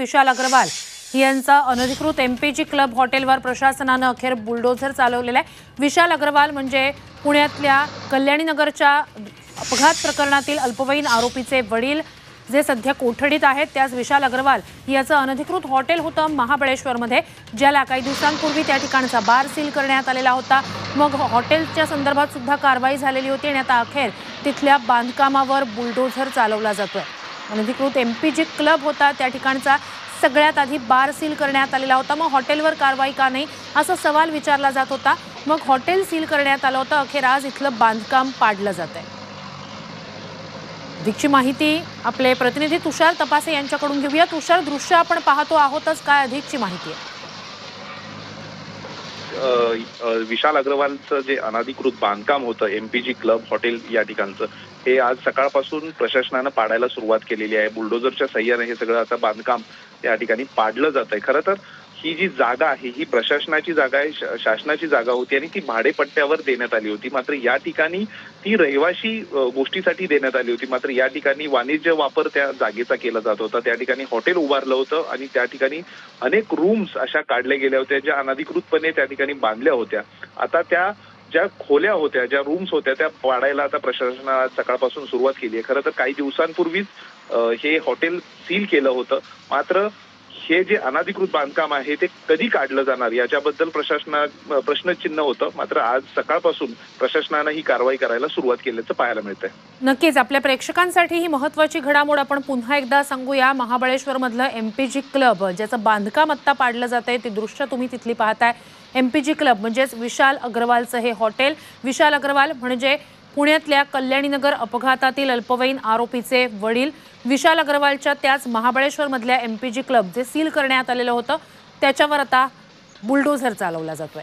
विशाल अग्रवाल यांचा अनधिकृत MPG club हॉटेलवर प्रशासनानं अखेर बुलडोझर चालवलेला आहे. विशाल अग्रवाल म्हणजे पुण्यातल्या कल्याणीनगरच्या अपघात प्रकरणातील अल्पवयीन आरोपीचे वडील जे सध्या कोठडीत आहेत. त्याच विशाल अग्रवाल याचं अनधिकृत हॉटेल होतं महाबळेश्वरमध्ये ज्याला काही दिवसांपूर्वी त्या ठिकाणचा बार सील करण्यात आलेला होता. मग हॉटेलच्या संदर्भात सुद्धा कारवाई झालेली होती आणि आता अखेर तिथल्या बांधकामावर बुलडोझर चालवला जातोय. अनधिकृत एम पी जी क्लब होता त्या ठिकाणचा सगळ्यात आधी बार सील करण्यात आलेला होता. मग हॉटेलवर कारवाई का नाही असा सवाल विचारला जात होता. मग हॉटेल सील करण्यात आलं होतं. अखेर आज इथलं बांधकाम पाडलं जात आहे अधिकची माहिती आपले प्रतिनिधी तुषार तपासे यांच्याकडून घेऊया. तुषार दृश्य आपण पाहतो आहोतच. काय अधिकची माहिती आहे? विशाल अग्रवालचं जे अनाधिकृत बांधकाम होतं एमपीजी क्लब हॉटेल या ठिकाणचं हे आज सकाळपासून प्रशासनानं पाडायला सुरुवात केलेली आहे. बुलडोझरच्या सह्याने हे सगळं आता बांधकाम या ठिकाणी पाडलं जात आहे खरं तर ही जी जागा आहे ही प्रशासनाची जागा आहे शासनाची जागा होती आणि ती भाडेपट्ट्यावर देण्यात आली होती. मात्र या ठिकाणी ती रहिवाशी गोष्टीसाठी देण्यात आली होती. मात्र या ठिकाणी वाणिज्य वापर त्या जागेचा केला जात होता. त्या ठिकाणी हॉटेल उभारलं होतं आणि त्या ठिकाणी अनेक रूम्स अशा काढल्या गेल्या होत्या ज्या अनधिकृतपणे त्या ठिकाणी बांधल्या होत्या. आता त्या ज्या खोल्या होत्या ज्या रूम्स होत्या त्या पाडायला आता प्रशासनानं सकाळपासून सुरुवात केली आहे. खरं तर काही दिवसांपूर्वीच हे हॉटेल सील केलं होतं. मात्र हे जे अनधिकृत बांधकाम आहे ते कधी काढलं जाणार? याच्याबद्दल प्रशासना प्रश्नचिन्ह होतं. मात्र आज सकाळपासून प्रशासनानं ही कारवाई करायला सुरुवात केल्याचं पाहायला मिळतंय. नक्कीच. आपल्या प्रेक्षकांसाठी ही महत्वाची घडामोड आपण पुन्हा एकदा सांगूया. महाबळेश्वर मधलं एमपीजी क्लब ज्याचं बांधकाम आत्ता पाडलं जात आहे ती दृश्य तुम्ही तिथली पाहताय. एमपीजी क्लब म्हणजेच विशाल अग्रवालचं हे हॉटेल. विशाल अग्रवाल म्हणजे पुण्यातल्या कल्याणीनगर अपघातातील अल्पवयीन आरोपीचे वडील विशाल अग्रवालच्या त्याच महाबळेश्वरमधल्या एम पी जी क्लब जे सील करण्यात आलेलं होतं त्याच्यावर आता बुलडोझर चालवला जातोय.